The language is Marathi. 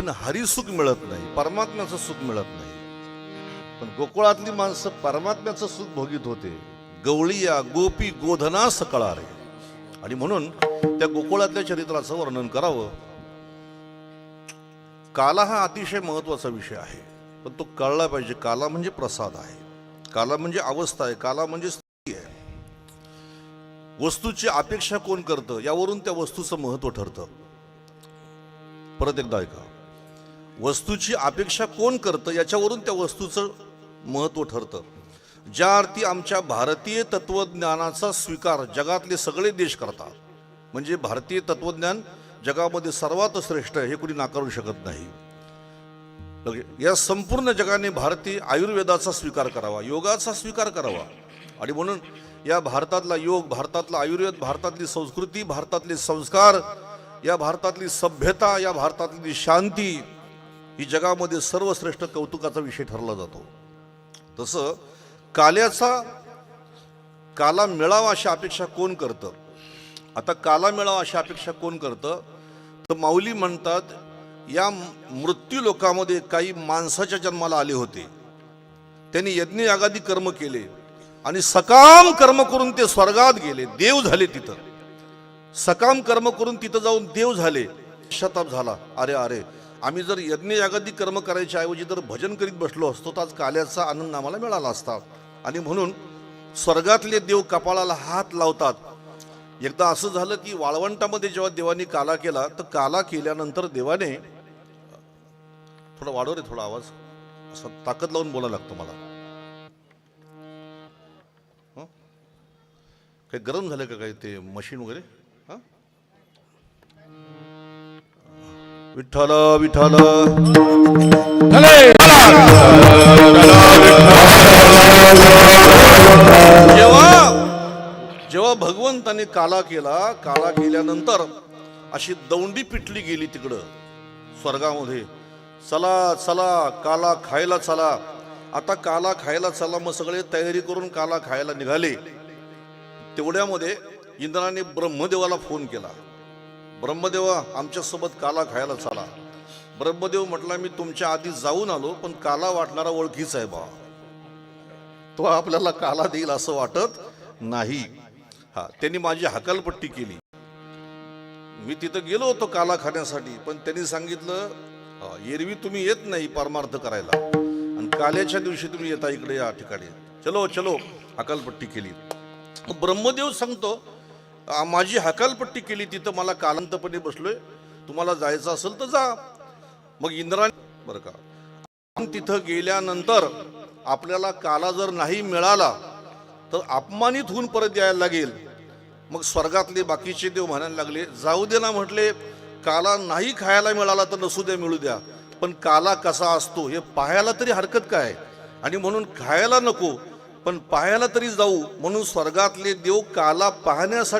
पण हरिसुख मिळत नाही परमात्म्याचं सुख मिळत नाही. पण गोकुळातली माणसं परमात्म्याचं सुख भोगीत होते. गवळीया गोपी गोधना सकळा रे आणि म्हणून त्या गोकुळातल्या चरित्राचं वर्णन करावं. काला हा अतिशय महत्त्वाचा विषय आहे. पण तो कळला पाहिजे. काला म्हणजे प्रसाद आहे. काला म्हणजे अवस्था आहे. काला म्हणजे स्थिती आहे. वस्तूची अपेक्षा कोण करतं? यावरून त्या वस्तूचं महत्त्व ठरतं. परत एकदा ऐका. वस्तूची अपेक्षा कोण करतं? याच्यावरून त्या वस्तूचं महत्त्व ठरतं. ज्या अर्थी आमच्या भारतीय तत्वज्ञानाचा स्वीकार जगातले सगळे देश करतात. म्हणजे भारतीय तत्वज्ञान जगामध्ये सर्वात श्रेष्ठ आहे हे कुणी नाकारू शकत नाही. या संपूर्ण जगाने भारतीय आयुर्वेदाचा स्वीकार करावा योगाचा स्वीकार करावा. आणि म्हणून या भारतातला योग भारतातला आयुर्वेद भारतातली संस्कृती भारतातले संस्कार या भारतातली सभ्यता या भारतातली शांती ही जगामध्ये सर्वश्रेष्ठ कौतुकाचा विषय ठरला जातो. तसं काल्याचा काला मिळावा अशी अपेक्षा कोण करतं? आता काला मिळावा अशी अपेक्षा कोण करतं? तर माऊली म्हणतात या मृत्यू लोकामध्ये काही माणसाच्या जन्माला आले होते. त्यांनी यज्ञ यागादी कर्म केले आणि सकाम कर्म करून ते स्वर्गात गेले देव झाले तिथं. सकाम कर्म करून तिथं जाऊन देव झाले शताप झाला. अरे अरे आम्ही जर यज्ञयागादी कर्म करायच्या ऐवजी जर भजन करीत बसलो असतो तर आज काल्याचा आनंद आम्हाला मिळाला असता. आणि म्हणून स्वर्गातले देव कपाळाला हात लावतात. एकदा असं झालं की वाळवंटामध्ये जेव्हा देवाने काला केला तर काला केल्यानंतर देवाने थोडा वाढव रे थोडा आवाज. असं ताकद लावून बोलायला लागतो मला. काही गरम झालं का काही ते मशीन वगैरे? हां? विठ्ठल विठ्ठल. जेव्हा जेव्हा भगवंताने काला केला काला केल्यानंतर अशी दौंडी पिटली गेली तिकडं स्वर्गामध्ये. चला चला काला खायला चला. आता काला खायला चला मग सगळे तयारी करून काला खायला निघाले. तेवढ्यामध्ये इंद्राने ब्रह्मदेवाला फोन केला. ब्रह्मदेवा आमच्यासोबत काला खायला चाला. ब्रह्मदेव म्हटला मी तुमच्या आधी जाऊन आलो पण काला वाटणारा ओळखीच आहे बा. तो आपल्याला काला देईल असं वाटत नाही. हा त्यांनी माझी हकालपट्टी केली. मी तिथं गेलो होतो काला खाण्यासाठी पण त्यांनी सांगितलं एरवी तुम्ही येत नाही परमार्थ करायला. आणि काल्याच्या दिवशी तुम्ही येता इकडे या ठिकाणी. चलो चलो हकालपट्टी केली. ब्रह्मदेव सांगतो माझी हकालपट्टी केली तिथं मला कालांतपणे बसलोय. तुम्हाला जायचं असेल तर जा. मग इंद्राने बरं का. तिथं गेल्यानंतर आपल्याला काला जर नाही मिळाला तर अपमानित होऊन परत यायला लागेल. मग स्वर्गातले बाकीचे देव म्हणायला लागले जाऊ दे ना म्हटले काला नाही खायला मिळाला तर नसू द्या मिळू द्या. पण काला कसा असतो हे पाहायला तरी हरकत काय? आणि म्हणून खायला नको पण पाहायला तरी जाऊ. म्हणून स्वर्गातले देव काला पाहण्यासाठी